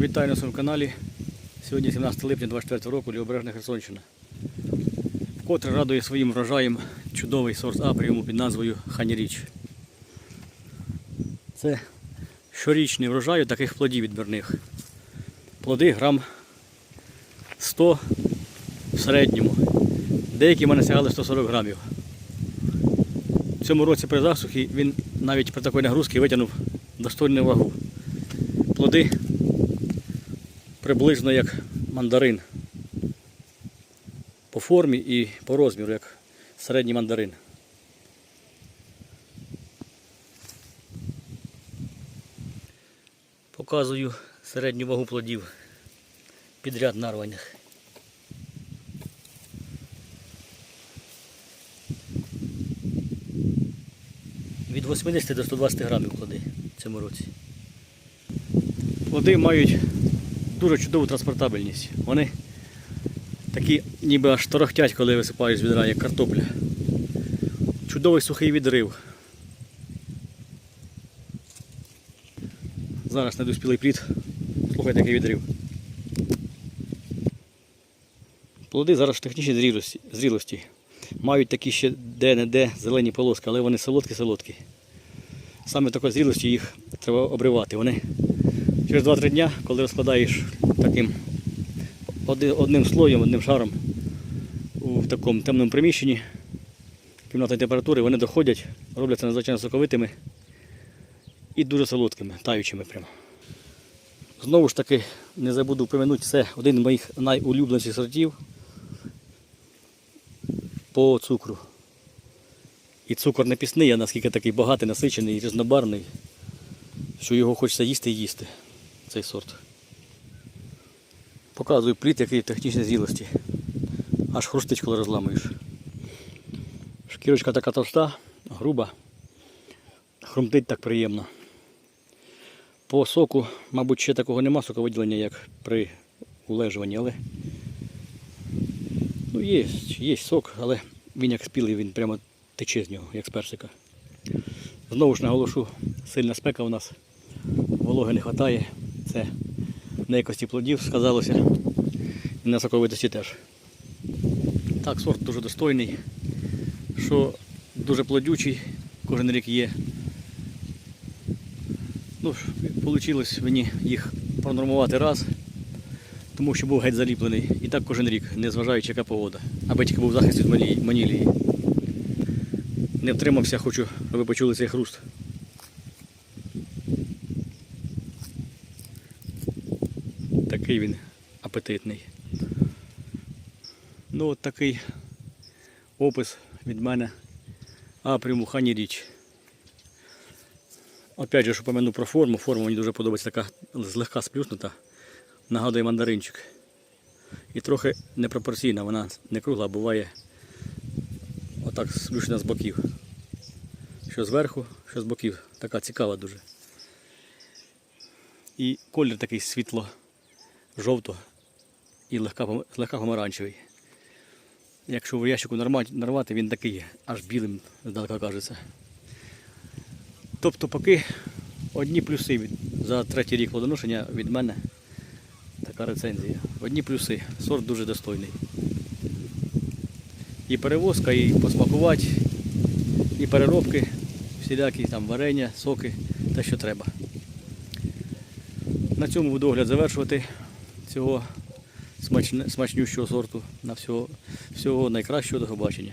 Вітаю на своєму каналі. Сьогодні 17 липня 24 року Лівобережна Херсонщина. Вкотре радує своїм врожаєм чудовий сорт апріуму під назвою Ханіріч. Це щорічний врожай таких плодів відбірних. Плоди грам 100 в середньому. Деякі в мене сягали 140 грамів. В цьому році при засухі він навіть при такій нагрузці витягнув достойну вагу. Плоди приблизно як мандарин. По формі і по розміру, як середній мандарин. Показую середню вагу плодів підряд нарваних. Від 80 до 120 грамів плоди в цьому році. Плоди мають дуже чудову транспортабельність. Вони такі ніби аж торохтять, коли висипають з відра, як картопля. Чудовий сухий відрив. Зараз недоспілий плід. Слухайте, який відрив. Плоди зараз в технічній зрілості. Мають такі ще де-не-де зелені полоски, але вони солодкі-солодкі. Саме такої зрілості їх треба обривати. Вони через 2-3 дня, коли розкладаєш таким одним слоєм, одним шаром у такому темному приміщенні кімнатної температури, вони доходять, робляться надзвичайно соковитими і дуже солодкими, таючими прямо. Знову ж таки, не забуду помянути, це один з моїх найулюбленіших сортів по цукру. І цукор не пісний, а наскільки такий багатий, насичений і різнобарний, що його хочеться їсти і їсти, цей сорт. Показую плід, який в технічній зрілості. Аж хрустить, коли розламуєш. Шкірочка така товста, груба, хрумтить так приємно. По соку, мабуть, ще такого нема соковиділення, як при улежуванні, але ну, є, є сок, але він як спілий, він прямо тече з нього, як з персика. Знову ж наголошу, сильна спека у нас, вологи не вистачає. Це на якості плодів сказалося. І на соковитості теж. Так, сорт дуже достойний, що дуже плодючий, кожен рік є. Ну, вийшло мені їх пронормувати раз, тому що був геть заліплений. І так кожен рік, незважаючи яка погода. Аби тільки був захист від манілії-. Не втримався, хочу, ви почули цей хруст. Такий він апетитний. Ну от такий опис від мене апряму хані річ. Опять же, що помяну про форму. Форма мені дуже подобається така злегка сплюснута. Нагадує мандаринчик. І трохи непропорційна, вона не кругла, а буває отак сплющена з боків. Що зверху, що з боків. Така цікава дуже. І колір такий світло жовто і легка, пом- помаранчевий. Якщо в ящику нарвати, він такий аж білим здалека кажеться. Тобто поки одні плюси за третій рік плодоношення від мене така рецензія. Одні плюси. Сорт дуже достойний. І перевозка, і посмакувати, і переробки, всілякі там варення, соки, те, що треба. На цьому буду огляд завершувати цього смачнющого сорту. На всього, всього найкращого до побачення.